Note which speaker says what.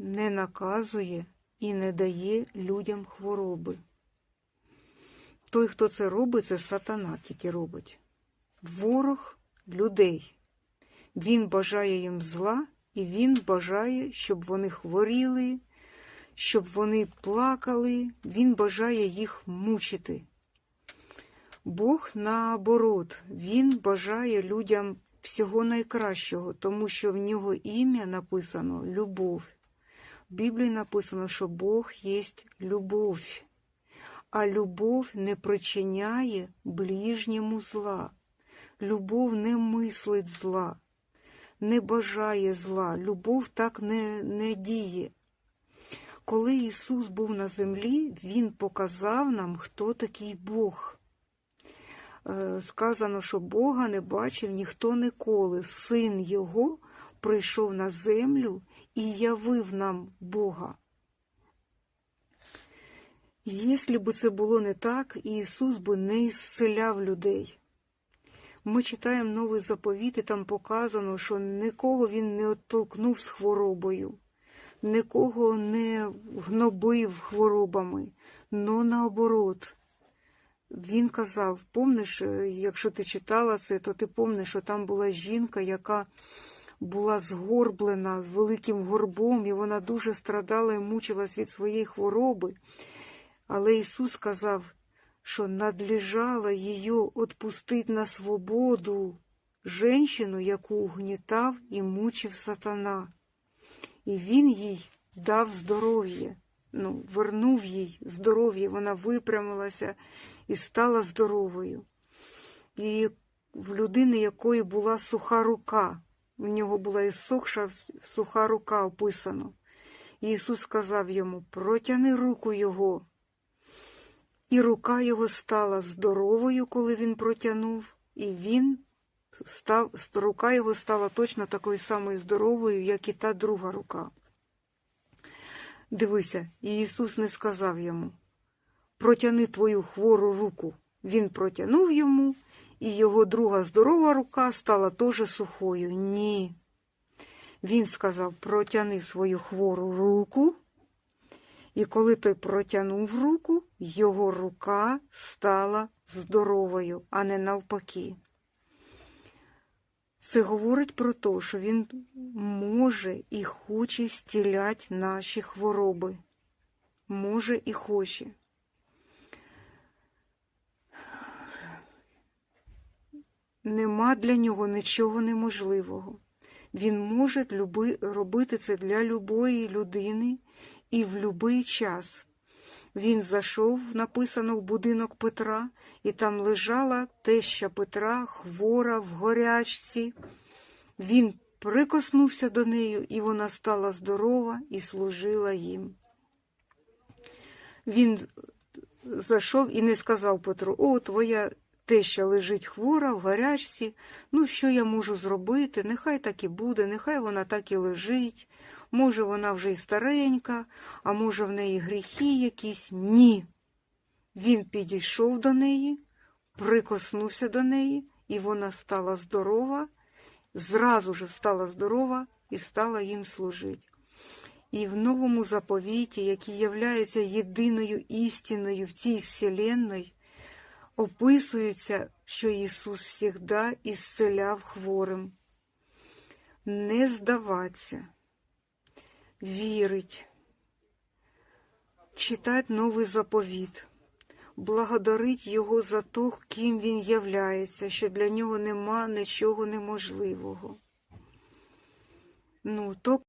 Speaker 1: не наказує і не дає людям хвороби. Той, хто це робить, це сатана тільки робить. Ворог людей. Він бажає їм зла, і він бажає, щоб вони хворіли, щоб вони плакали, він бажає їх мучити. Бог наоборот, Він бажає людям всього найкращого, тому що в нього ім'я написано любов. В Біблії написано, що Бог є любов, а любов не причиняє ближньому зла. Любов не мислить зла, не бажає зла, любов так не, не діє. Коли Ісус був на землі, Він показав нам, хто такий Бог. Е, Сказано, що Бога не бачив ніхто ніколи. Син Його прийшов на землю і явив нам Бога. Якщо б це було не так, Ісус би не ісцеляв людей. Ми читаємо новий заповіт, і там показано, що нікого він не оттолкнув з хворобою, нікого не гнобив хворобами, но наоборот. Він казав, помниш, якщо ти читала це, то ти помниш, що там була жінка, яка була згорблена з великим горбом, і вона дуже страдала і мучилась від своєї хвороби. Але Ісус сказав, що надлежало її відпустити на свободу женщину, яку угнітав і мучив сатана. І він їй дав здоров'я, ну, вернув їй здоров'я, вона випрямилася і стала здоровою. І в людини, якої була суха рука, в нього була і сохша суха рука описано. Ісус сказав йому: протяни руку його. І рука його стала здоровою, коли він протягнув, і він став, рука його стала точно такою самою здоровою, як і та друга рука. Дивися, і Ісус не сказав йому протяни твою хвору руку. Він протягнув йому, і його друга здорова рука стала теж сухою. Ні. Він сказав протяни свою хвору руку. І коли той протягнув руку, його рука стала здоровою, а не навпаки. Це говорить про те, що він може і хоче стіляти наші хвороби. Може і хоче. Нема для нього нічого неможливого. Він може люби, робити це для любої людини і в будь-який час. Він зайшов, написано в будинок Петра, і там лежала теща Петра, хвора в горячці. Він прикоснувся до неї, і вона стала здорова і служила їм. Він зайшов і не сказав Петру, о, твоя теща лежить хвора в гарячці, ну що я можу зробити? Нехай так і буде, нехай вона так і лежить. Може, вона вже й старенька, а може, в неї гріхи якісь? Ні. Він підійшов до неї, прикоснувся до неї, і вона стала здорова, зразу ж стала здорова і стала їм служити. І в новому заповіті, який являється єдиною істиною в цій вселенной, описується, що Ісус завжди ісцеляв хворим. Не здаватися, вірить, читати новий заповіт, благодарить Його за то, ким Він являється, що для нього нема нічого неможливого. Ну, то